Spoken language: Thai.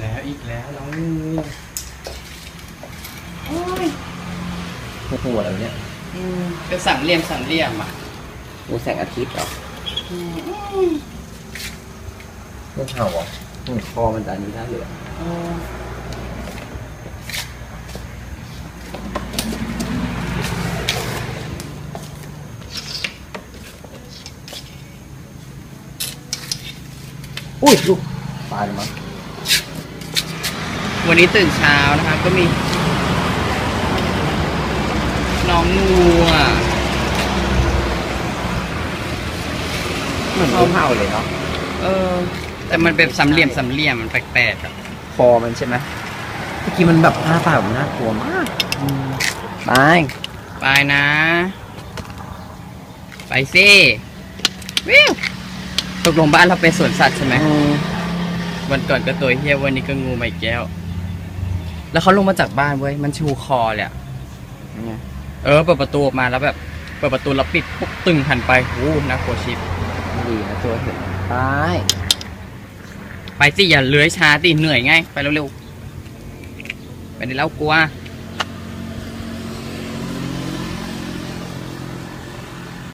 แล้วอีกแล้วน้องงูโอ้ยโอ้โหอะไรวะเนี่ยอืมเป็นสามเหลี่ยมสามเหลี่ยมอะงูแสงอาทิตย์เหรออืมงูเห่าเหรออืมคอมันจะอันนี้ได้เลยอะเอออุ้ยลูกตายแล้วมั้ง วันนี้ตื่นเช้านะคะ ก็มี น้องงูอะเหมือนงูเห่าเลยเนาะเออ แต่มันเป็นสามเหลี่ยมสามเหลี่ยมมันแปลกๆอะคอมันใช่ไหมเมื่อกี้มันแบบหน้าตาแบบน่ากลัวมากอืมตายไปนะ ไปสิวิวตกลงบ้านเราเป็นสวนสัตว์ใช่ไหม อืม วันก่อนก็ตัวเฮียวันนี้ก็งูไม่แก้ว แล้วเขาลงมาจากบ้านเว้ยมันชูคอเลยอะเนี่ยเออเปิดประตูออกมาแล้วแบบเปิดประตูแล้วปิดปุ๊บตึงหันไปโอ้น่ากลัวชิบดีนะตัวเห็นตายไปสิอย่าเลื้อยช้าติเหนื่อยไงไปเร็วๆไปได้แล้วกลัวต